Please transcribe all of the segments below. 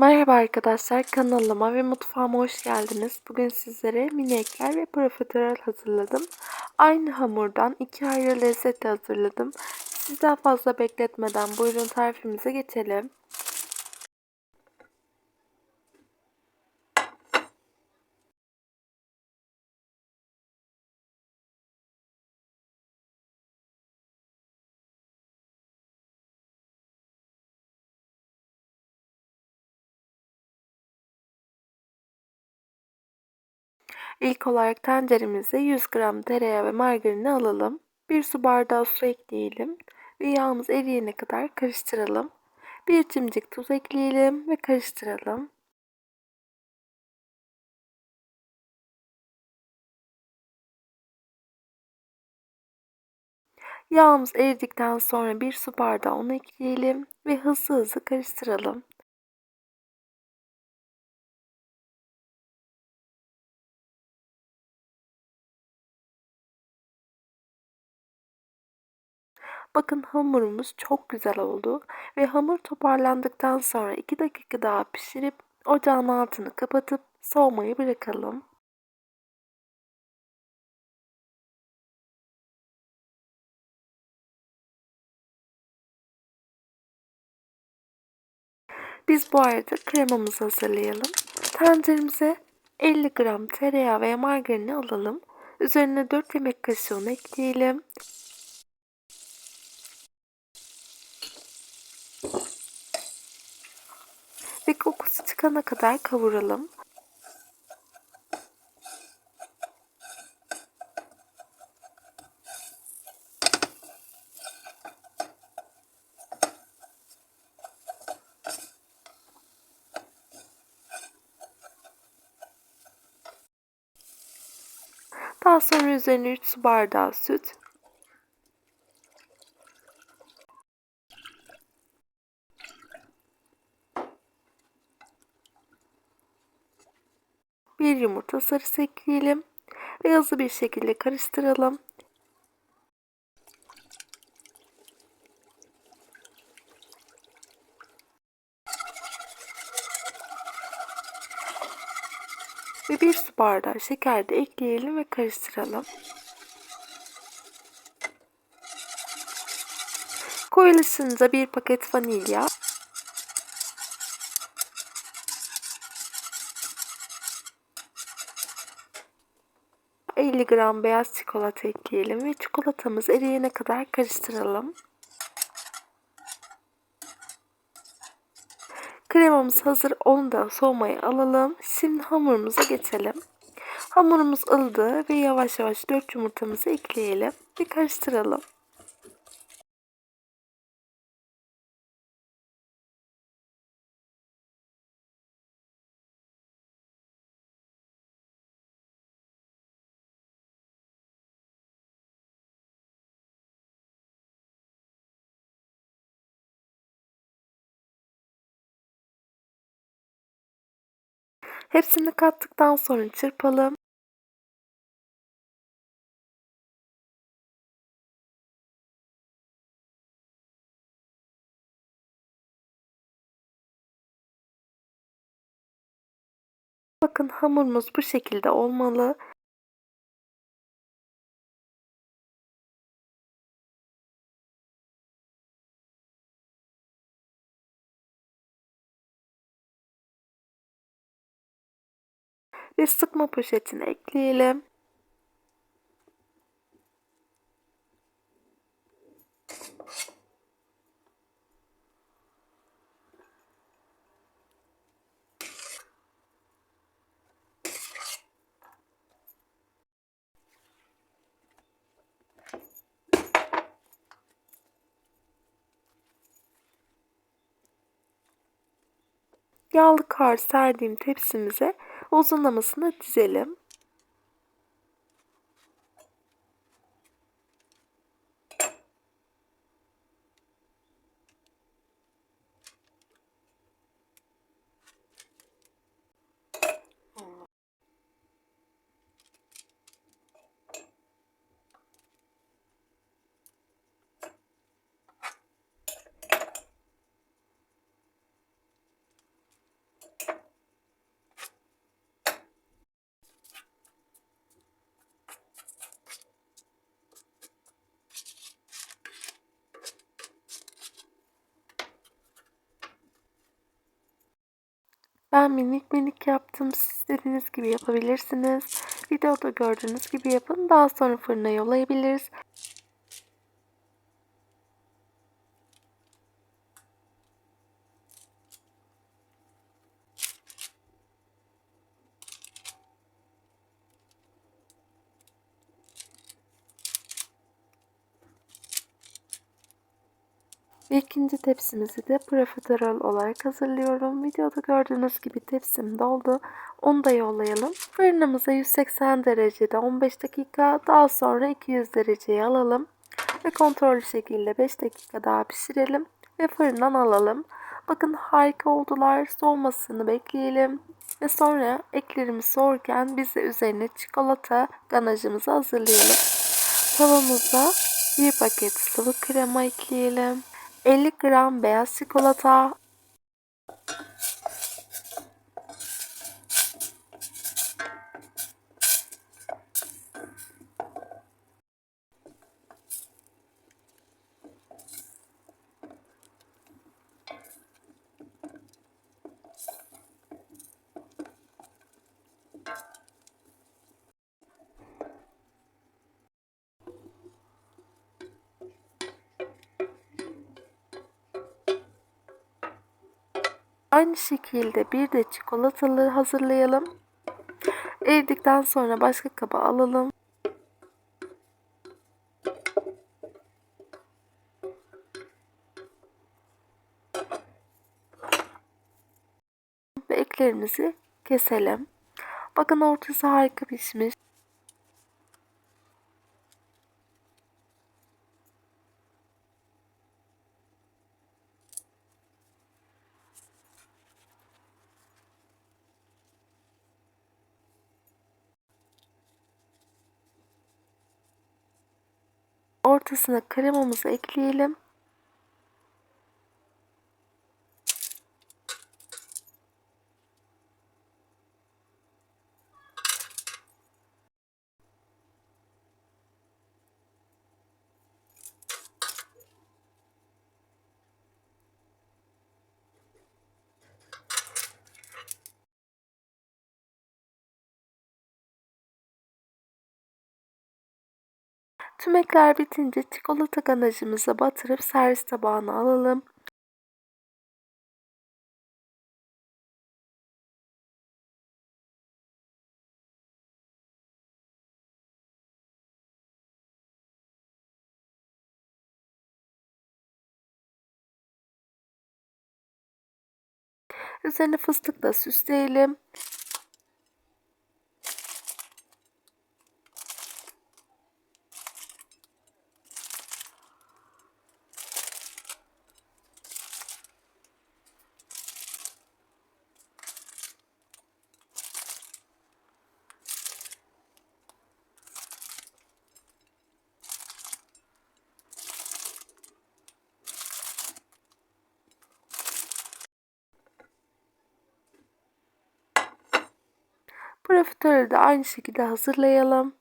Merhaba arkadaşlar, kanalıma ve mutfağıma hoş geldiniz. Bugün sizlere mini ekler ve profiterol hazırladım. Aynı hamurdan iki ayrı lezzet hazırladım. Sizi daha fazla bekletmeden buyurun tarifimize geçelim. İlk olarak tenceremize 100 gram tereyağı ve margarini alalım. 1 su bardağı su ekleyelim ve yağımız eriyene kadar karıştıralım. Bir çimdik tuz ekleyelim ve karıştıralım. Yağımız eridikten sonra bir su bardağı un ekleyelim ve hızlı hızlı karıştıralım. Bakın hamurumuz çok güzel oldu ve hamur toparlandıktan sonra 2 dakika daha pişirip ocağın altını kapatıp soğumayı bırakalım. Biz bu arada kremamızı hazırlayalım. Tenceremize 50 gram tereyağı veya margarini alalım. Üzerine 4 yemek kaşığı un ekleyelim. Ve kokusu çıkana kadar kavuralım. Daha sonra üzerine 3 su bardağı süt, bir yumurta sarısı ekleyelim ve hızlı bir şekilde karıştıralım. Ve bir su bardağı şeker de ekleyelim ve karıştıralım. Koyulaşınca bir paket vanilya, ...50 gram beyaz çikolata ekleyelim ve çikolatamız eriyene kadar karıştıralım. Kremamız hazır. Onu da soğumaya alalım. Şimdi hamurumuza geçelim. Hamurumuz ıldı ve yavaş yavaş 4 yumurtamızı ekleyelim ve karıştıralım. Hepsini kattıktan sonra çırpalım. Bakın hamurumuz bu şekilde olmalı. Ve sıkma poşetini ekleyelim. Yağlı kar serdiğim tepsimize uzunlamasını dizelim. Ben minik minik yaptım. Siz istediğiniz gibi yapabilirsiniz. Videoda gördüğünüz gibi yapın. Daha sonra fırına yollayabiliriz. Ve ikinci tepsimizi de profiterol olarak hazırlıyorum. Videoda gördüğünüz gibi tepsim doldu. Onu da yollayalım. Fırınımıza 180 derecede 15 dakika daha sonra 200 dereceye alalım. Ve kontrollü şekilde 5 dakika daha pişirelim ve fırından alalım. Bakın harika oldular. Soğumasını bekleyelim. Ve sonra eklerimiz soğurken biz de üzerine çikolata ganajımızı hazırlayalım. Tavamıza bir paket sıvı krema ekleyelim. 50 gram beyaz çikolata, Aynı şekilde bir de çikolatalı hazırlayalım. Eridikten sonra başka kaba alalım. Ve eklerimizi keselim. Bakın ortası harika pişmiş. Ortasına kremamızı ekleyelim. Tüm ekler bitince çikolata ganajımıza batırıp servis tabağına alalım. Üzerine fıstıkla süsleyelim. Profiterolü de aynı şekilde hazırlayalım.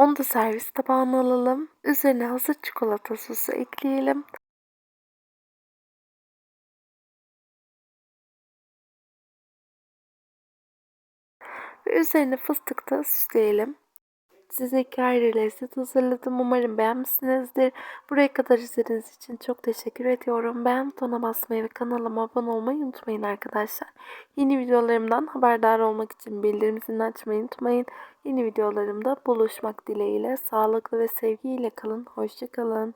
Onu da servis tabağına alalım. Üzerine hazır çikolata sosu ekleyelim. Ve üzerine fıstık da süsleyelim. Size ayrı lezzet hazırladım. Umarım beğenmişsinizdir. Buraya kadar izlediğiniz için çok teşekkür ediyorum. Beğen butonuna basmayı ve kanalıma abone olmayı unutmayın arkadaşlar. Yeni videolarımdan haberdar olmak için bildirim zilini açmayı unutmayın. Yeni videolarımda buluşmak dileğiyle sağlıklı ve sevgiyle kalın. Hoşçakalın.